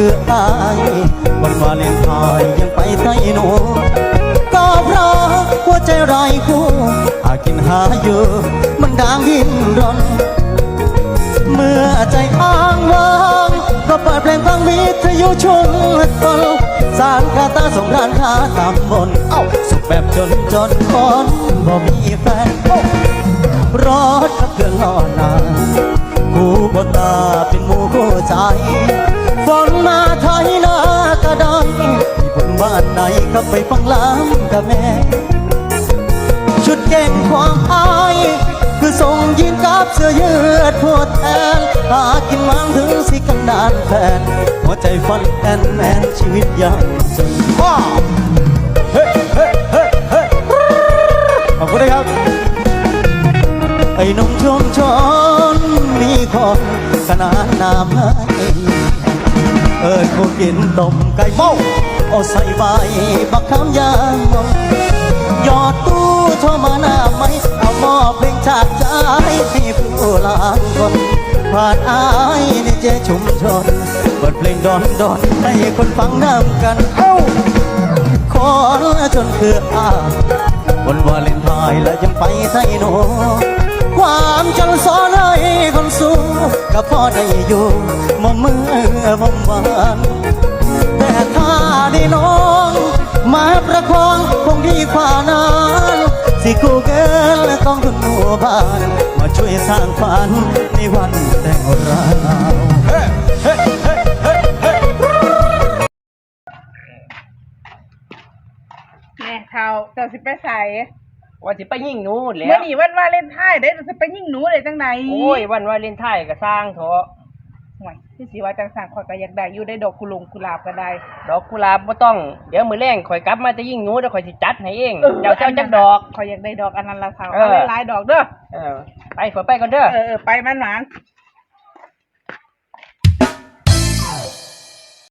คืออายวันวาเลนไทน์ยังไปใต้หนูก็เพราะหัวใจไร้คู่หากินหาอยู่มันดังดิ้นรน เมื่อใจอ้างว้างก็เปิดเพลงฟังวิทยุชุมตนสารคาตาสงกรานต์ขาตำบนเอ้าสุขแบบจนจนคนบ่มีแฟนโอ้รถกับเครื่องล้อนาคู่บนตาเป็นหมู่คู่ใจ บ้านไหนก็ไปฟังล้ำกับแม่ ชุดเก่งความอาย คือส่งยินกับเสื้อยืดพวดแทนหากินมังถึงสิกันดานแฟนหัวใจฟันแอนแมนชีวิตยังจนว้าเฮ้เฮ้เฮ้เฮ้ขอบคุณนะครับ ไอ้นุ่มชมชนมีคนขนาดน้ำให้เอิญผู้กินต้มไก่เมา เอาใส่ใบบักคำยางมอยอดตู้โทรมาหน้าไหมเอามอบเพลงจากใจให้ผู้ลางคนผ่านอายในเจชุมชนเปิดเพลงดอนดอนให้คนฟังน้ำกันเอ้าขอจนคืออาวันวาเลนไทน์และยังไปไทยโนความจังสอนให้คนสู้ก็พอได้อยู่มอมมือมอมวานแต่ ได้น้อง มาประคองคงดีกว่านั้นสิกูเกินและต้องทุนหัวบ้าน มาช่วยสร้างฝันในวันแต่งเราแม่เท่าเจ้าสิไปใส่ว่าสิไปยิงหนูแหล้เมื่อวนี้วันวาเลนไทน์ได้เจ้าสิไปยิงหนูได้จังไหน โอ้ยวันวาเลนไทน์ก็สร้างเถอะ ห่วยที่สิว่าจังสั่งข่อยก็อยากได้อยู่ได้ดอกกุหลงกุหลาบก็ได้ ดอกกุหลาบบ่ต้อง เดี๋ยวมื้อแรงข่อยกลับมาจะยิงหนูเดี๋ยวข่อยสิจัดให้เองเจ้าเจ้าจักดอก ข่อยอยากได้ดอกอันนั้นละเท่าเออ เอาหลายๆดอกเด้อเออไปข่อยไปก่อนเด้อ เออเออไปมันหวาน